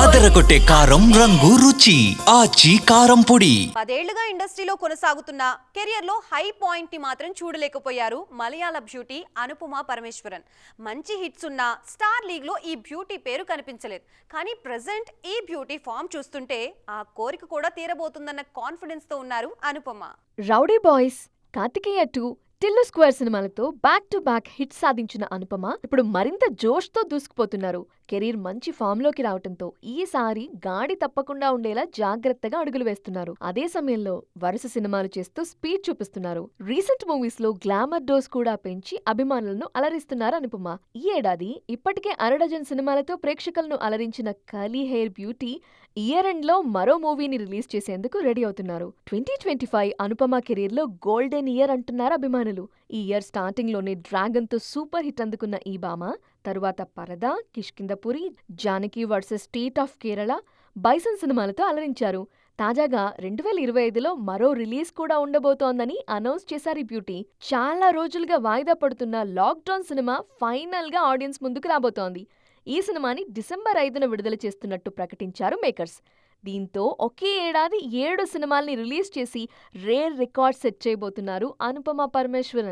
అదరగొట్టే కారం రంగు రుచి ఆచి కారం పొడి. పదేళ్ళుగా ఇండస్ట్రీలో కొనసాగుతున్న కెరియర్లో హై పాయింట్ని మాత్రం చూడలేకపోయారు మలయాళ బ్యూటీ అనుపమ పరమేశ్వరన్. మంచి హిట్స్ ఉన్న స్టార్ లీగ్లో ఈ బ్యూటీ పేరు కనిపించలేదు. కానీ ప్రజెంట్ ఈ బ్యూటీ ఫామ్ చూస్తుంటే ఆ కోరిక కూడా తీరబోతుందన్న కాన్ఫిడెన్స్తో ఉన్నారు Anupama. Rowdy boys Karthikeya two Tillu square సినిమాలతో బ్యాక్ టు బ్యాక్ హిట్ సాధించిన అనుపమ ఇప్పుడు మరింత జోష్తో దూసుకుపోతున్నారు. కెరీర్ మంచి ఫామ్లోకి రావటంతో ఈసారి గాడి తప్పకుండా ఉండేలా జాగ్రత్తగా అడుగులు వేస్తున్నారు. అదే సమయంలో వరుస సినిమాలు చేస్తూ స్పీడ్ చూపిస్తున్నారు. రీసెంట్ మూవీస్లో గ్లామర్ డోస్ కూడా పెంచి అభిమానులను అలరిస్తున్నారు అనుపమ. ఈ ఏడాది ఇప్పటికే అరడజన్ సినిమాలతో ప్రేక్షకులను అలరించిన కలీ హెయిర్ బ్యూటీ ఇయర్ ఎండ్లో మరో మూవీని రిలీజ్ చేసేందుకు రెడీ అవుతున్నారు. ట్వంటీ ట్వంటీ ఫైవ్ అనుపమ కెరీర్లో గోల్డెన్ ఇయర్ అంటున్నారు అభిమానులు. ఈ ఇయర్ స్టార్టింగ్లోనే డ్రాగన్తో సూపర్ హిట్ అందుకున్న ఈ భామ తరువాత Paradha Kishkindhapuri Janaki versus state of Kerala bison సినిమాలతో అలరించారు. తాజాగా రెండు వేల ఇరవై ఐదులో మరో రిలీజ్ కూడా ఉండబోతోందని అనౌన్స్ చేశారు ఈ బ్యూటీ. చాలా రోజులుగా వాయిదా పడుతున్న లాక్డౌన్ సినిమా ఫైనల్గా ఆడియన్స్ ముందుకు రాబోతోంది. ఈ సినిమాని డిసెంబర్ ఐదున విడుదల చేస్తున్నట్టు ప్రకటించారు మేకర్స్. దీంతో ఒకే ఏడాది ఏడు సినిమాల్ని రిలీజ్ చేసి రేర్ రికార్డ్ సెట్ చేయబోతున్నారు అనుపమ పరమేశ్వరన్.